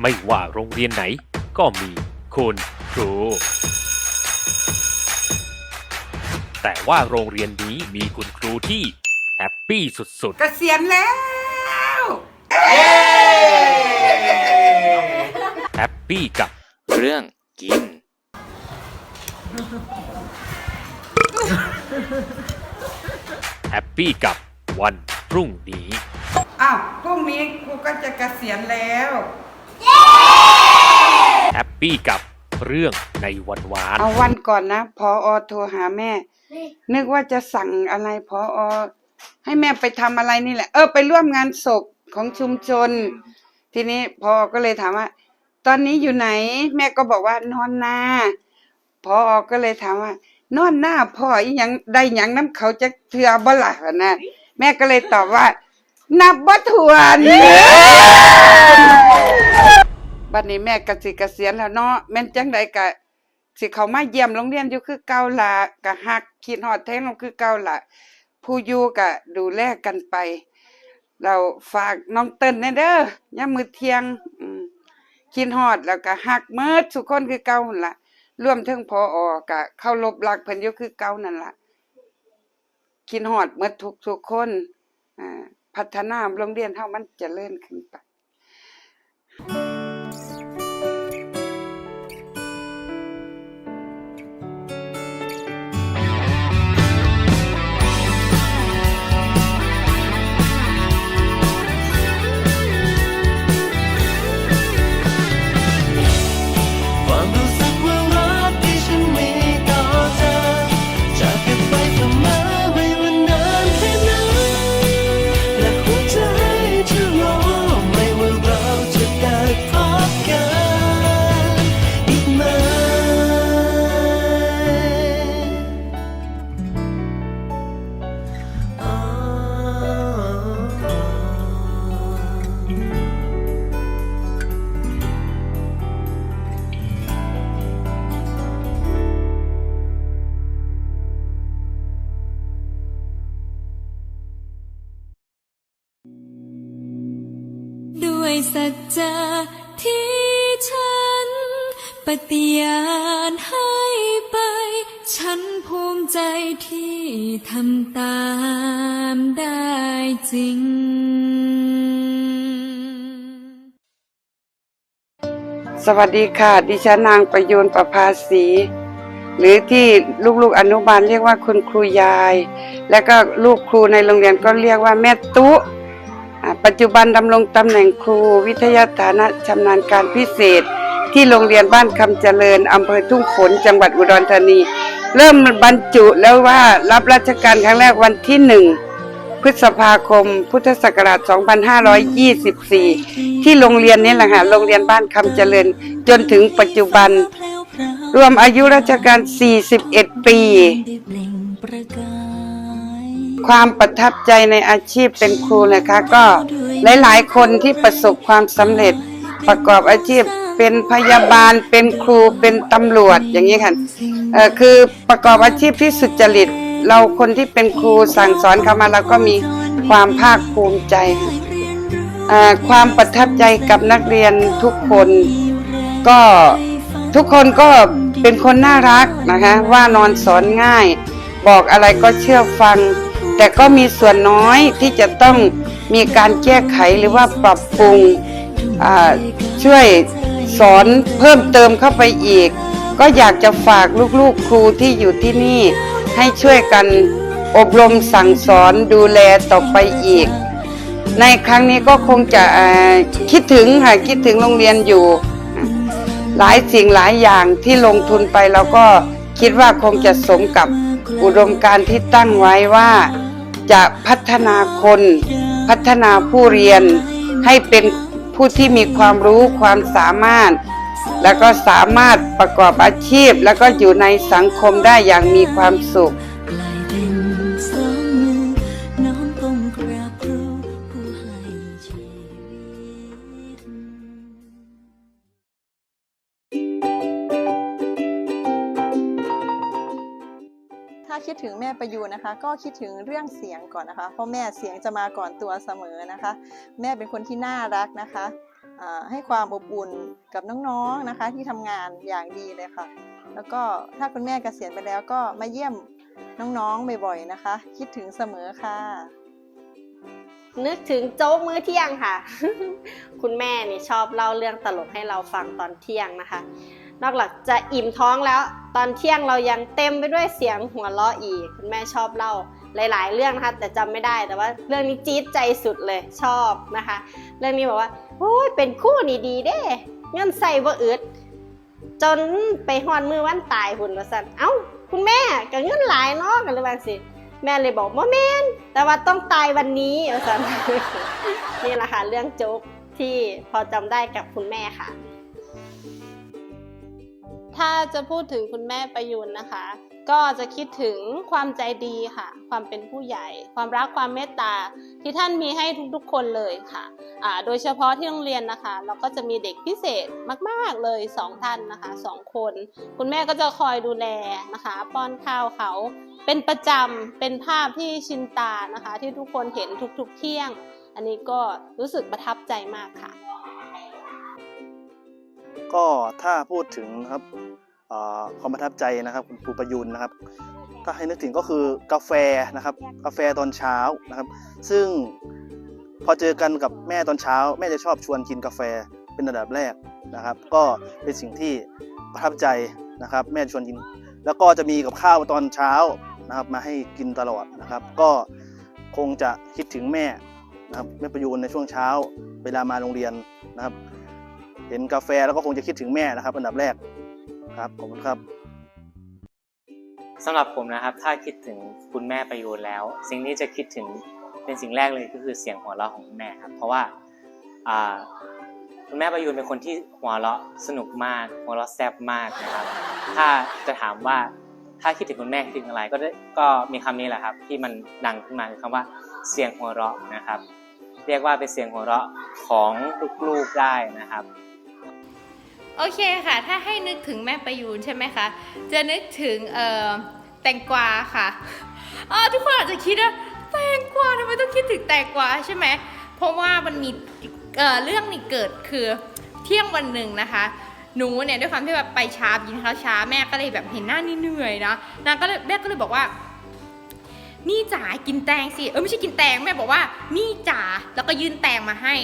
ไม่ว่าโรงเรียนไหนก็มีคุณครู แต่ว่าโรงเรียนนี้มีคุณครูที่แฮปปี้สุด เกษียณแล้ว ๆ แฮปปี้กับเรื่องกิน แฮปปี้กับวันพรุ่งนี้ อ้าวพรุ่งนี้ครูก็จะเกษียณแล้ว แฮปปี้กับเรื่องในวันวาน เอาวันก่อนนะพออโทรหาแม่ นึกว่าจะสั่งอะไรพออให้แม่ไปทำอะไรนี่แหละ เออไปร่วมงานศพของชุมชน ทีนี้พอก็เลยถามว่า ตอนนี้อยู่ไหน แม่ก็บอกว่านอนนาพออก็เลยถามว่า นอนหน้าพ่ออีหยังได้หยังน้ำเขาจะเถื่อบ่ล่ะนะแม่ก็เลยตอบว่า นับบ่ถ้วนบั ดนี้แม่กสิเกษียณแล้วเนาะแม่นจังใดกะสิเขามาเยี่ยมโรงเรียนอยู่คือเก่าละกะฮักคิดฮอดแท้งเราคือเก่าละผู้อยู่กะดูแลกันไป เราฝากน้องเติ้นแน่เด้อยามมือเที่ยงคิดฮอดแล้วก็ฮักเมิดทุกคนคือเก่าหั่นล่ะรวมถึงพออกะเคารพรักเพิ่นอยู่คือเก่านั่นล่ะคิดฮอดเมิดทุกทุกคนอ่าพัฒนาโรงเรียนเฮามันเจริญขึ้นไปคว ด้วยสัจจะที่ฉัน ปฏิญาณให้ไป ฉันภูมิใจที่ทำตามได้จริงสวัสดีค่ะ ดิฉันนางประยูนประภาสี หรือที่ลูกๆอนุบาลเรียกว่าคุณครูยาย และก็ลูกครูในโรงเรียนก็เรียกว่าแม่ตุอ่า ปัจจุบันดำรงตำแหน่งครูวิทยาฐานะชำนาญการพิเศษ ที่โรงเรียนบ้านคำเจริญอำเภอทุ่งฝนจังหวัดอุดรธานี เริ่มบรรจุแล้วว่ารับราชการครั้งแรกวันที่หนึ่งพฤษภาคม พุทธศักราช 2524 ที่โรงเรียนนี้แหละค่ะโรงเรียนบ้านคำเจริญ จนถึงปัจจุบัน รวมอายุราชการ 41 ปี ความประทับใจในอาชีพเป็นครูนะคะ ก็หลายๆ คนที่ประสบความสำเร็จประกอบอาชีพเป็นพยาบาลเป็นครูเป็นตำรวจอย่างนี้ค่ะเออคือประกอบอาชีพที่สุจริต เราคนที่เป็นครูสั่งสอนเขามาเราก็มีความภาคภูมิใจเออความประทับใจกับนักเรียนทุกคนก็ทุกคนก็เป็นคนน่ารักนะคะว่านอนสอนง่าย บอกอะไรก็เชื่อฟัง แต่ก็มีส่วนน้อยที่จะต้องมีการแก้ไขหรือว่าปรับปรุงช่วยสอนเพิ่มเติมเข้าไปอีก ก็อยากจะฝากลูกๆครูที่อยู่ที่นี่ ให้ช่วยกันอบรมสั่งสอนดูแลต่อไปอีก ในครั้งนี้ก็คงจะคิดถึงค่ะคิดถึงโรงเรียนอยู่ หลายสิ่งหลายอย่างที่ลงทุนไปเราก็คิดว่าคงจะสมกับอุดมการที่ตั้งไว้ว่า จะพัฒนาคน พัฒนาผู้เรียน ให้เป็นผู้ที่มีความรู้ความสามารถ แล้วก็สามารถประกอบอาชีพ แล้วก็อยู่ในสังคมได้อย่างมีความสุข ประยูนนะคะ ก็คิดถึงเรื่องเสียงก่อนนะคะ เพราะแม่เสียงจะมาก่อนตัวเสมอนะคะ แม่เป็นคนที่น่ารักนะคะให้ความอบอุ่นกับน้องๆนะคะ ที่ทำงานอย่างดีเลยค่ะ แล้วก็ถ้าคุณแม่เกษียณไปแล้วก็มาเยี่ยมน้องๆบ่อยๆนะคะ คิดถึงเสมอค่ะ นึกถึงโจ๊กมื้อเที่ยงค่ะ คุณแม่นี่ชอบเล่าเรื่องตลกให้เราฟังตอนเที่ยงนะคะ นอกจากจะอิ่มท้องแล้ว ตอนเที่ยงเรายังเต็มไปด้วยเสียงหัวเราะอีก คุณแม่ชอบเล่าหลาย ๆ เรื่องนะคะ แต่จำไม่ได้แต่ว่าเรื่องนี้จี๊ดใจสุดเลยชอบนะคะ เรื่องนี้บอกว่าโอ้ยเป็นคู่นี่ดีเด้เงินใส่บ่อึดจนไปฮอนมือวันตายหุ่นว่าสันเอ้าคุณแม่ก็เงินหลายเนาะกันเลยบางสิแม่เลยบอกว่าแม่นแต่ว่าต้องตายวันนี้ว่าสันนี่แหละค่ะเรื่องโจ๊กที่พอจำได้กับคุณแม่ค่ะ ถ้าจะพูดถึงคุณแม่ประยุนนะคะ ก็จะคิดถึงความใจดีค่ะ ความเป็นผู้ใหญ่ ความรักความเมตตาที่ท่านมีให้ทุกๆคนเลยค่ะอ่าโดยเฉพาะที่โรงเรียนนะคะ เราก็จะมีเด็กพิเศษมากๆเลยสองท่านนะคะสองคน คุณแม่ก็จะคอยดูแลนะคะ ป้อนข้าวเขาเป็นประจำเป็นภาพที่ชินตานะคะ ที่ทุกคนเห็นทุกๆเที่ยง อันนี้ก็รู้สึกประทับใจมากค่ะ ก็ถ้าพูดถึงครับความประทับใจนะครับคุณครูประยุนนะครับ ถ้าให้นึกถึงก็คือกาแฟนะครับ กาแฟตอนเช้านะครับ ซึ่งพอเจอกันกับแม่ตอนเช้า แม่จะชอบชวนกินกาแฟเป็นระดับแรกนะครับ ก็เป็นสิ่งที่ประทับใจนะครับ แม่ชวนกิน แล้วก็จะมีกับข้าวตอนเช้านะครับ มาให้กินตลอดนะครับ ก็คงจะคิดถึงแม่นะครับแม่ประยูนในช่วงเช้า เวลามาโรงเรียนนะครับ เห็นกาแฟแล้วก็คงจะคิดถึงแม่นะครับ อันดับแรกครับขอบคุณครับสำหรับผมนะครับ ถ้าคิดถึงคุณแม่ประยูนแล้ว สิ่งที่จะคิดถึงเป็นสิ่งแรกเลยก็คือเสียงหัวเราะของคุณแม่ครับ เพราะว่าอ่าคุณแม่ประยูนเป็นคนที่หัวเราะสนุกมาก หัวเราะแซ่บมากนะครับ ถ้าจะถามว่าถ้าคิดถึงคุณแม่คิดถึงอะไรก็ได้ก็มีคำนี้แหละครับ ที่มันดังขึ้นมาคือคำว่าเสียงหัวเราะนะครับ เรียกว่าเป็นเสียงหัวเราะของลูกๆได้นะครับ โอเคค่ะ ถ้าให้นึกถึงแม่ประยูนใช่ไหมคะ จะนึกถึงเอ่อแตงกวาค่ะอ่าทุกคนอาจจะคิดว่าแตงกวาทำไมต้องคิดถึงแตงกวาใช่ไหม เพราะว่ามันมีเอ่อเรื่องนี้เกิดคือเที่ยงวันหนึ่งนะคะ หนูเนี่ยด้วยความที่แบบไปช้ากินข้าวช้าแม่ก็เลยแบบเห็นหน้านี่เหนื่อยนะนางก็เลยแม่ก็เลยบอกว่า นี่จ๋ากินแตงสิเออไม่ใช่กินแตงแม่บอกว่านี่จ๋าแล้วก็ยื่นแตงมาให้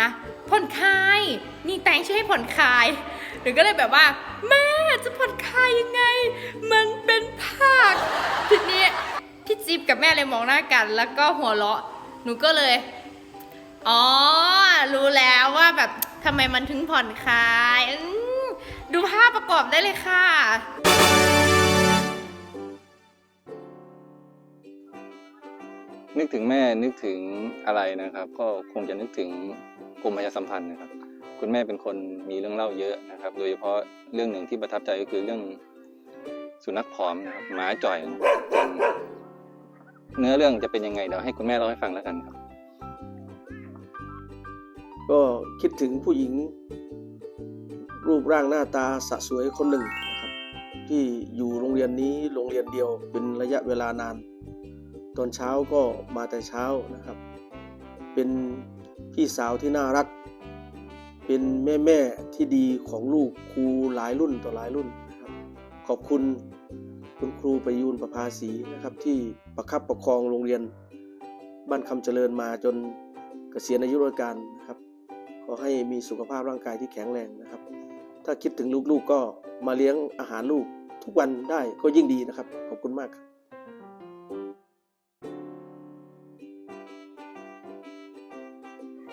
นะ ผ่อนคลาย นี่แตงช่วยให้ผ่อนคลายหนูก็เลยแบบว่า แม่จะผ่อนคลายยังไง มันเป็นผักทีนี้พี่จิ๊บกับแม่เลยมองหน้ากัน แล้วก็หัวเราะ หนูก็เลย อ๋อ รู้แล้วว่าแบบทำไมมันถึงผ่อนคลาย ดูภาพประกอบได้เลยค่ะ นึกถึงแม่นึกถึงอะไรนะครับ ก็คงจะนึกถึงกรมประชาสัมพันธ์นะครับ คุณแม่เป็นคนมีเรื่องเล่าเยอะนะครับ โดยเฉพาะเรื่องหนึ่งที่ประทับใจก็คือเรื่องสุนัขผอมนะครับหมาจ่อยเนื้อเรื่องจะเป็นยังไงเดี๋ยวให้คุณแม่เล่าให้ฟังแล้วกันครับ ก็คิดถึงผู้หญิง รูปร่างหน้าตาสะสวยคนหนึ่งนะครับ ที่อยู่โรงเรียนนี้โรงเรียนเดียวเป็นระยะเวลานาน ตอนเช้าก็มาแต่เช้านะครับ เป็นพี่สาวที่น่ารัก เป็นแม่แม่ที่ดีของลูกครูหลายรุ่นต่อหลายรุ่นนะครับขอบคุณคุณครูประยูนประภาสีนะครับ ที่ประคับประคองโรงเรียน บ้านคำเจริญมาจนเกษียณอายุราชการนะครับขอให้มีสุขภาพร่างกายที่แข็งแรงนะครับ ถ้าคิดถึงลูกๆก็มาเลี้ยงอาหารลูกทุกวันได้ก็ยิ่งดีนะครับ ขอบคุณมากครับ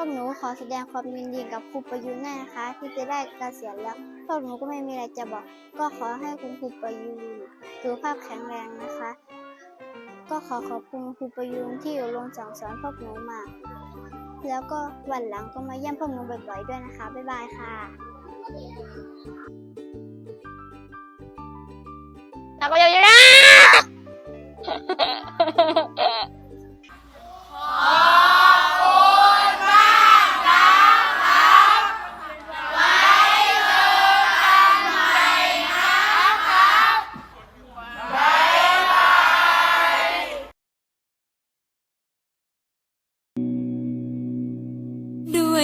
วกหนูขอแสดงความยินดีกับครูประยุนด้วยนะคะ ที่จะได้เกษียณแล้วพวกหนูก็ไม่มีอะไรจะบอก ก็ขอให้คุณครูประยุนสุขภาพแข็งแรงนะคะ ก็ขอขอบคุณครูประยุนที่อยู่ลงสั่งสอนพวกหนูมา แล้วก็วันหลังก็มาเยี่ยมพวกหนูบ่อยๆด้วยนะคะ บ๊ายบายค่ะแล้วก็ยัง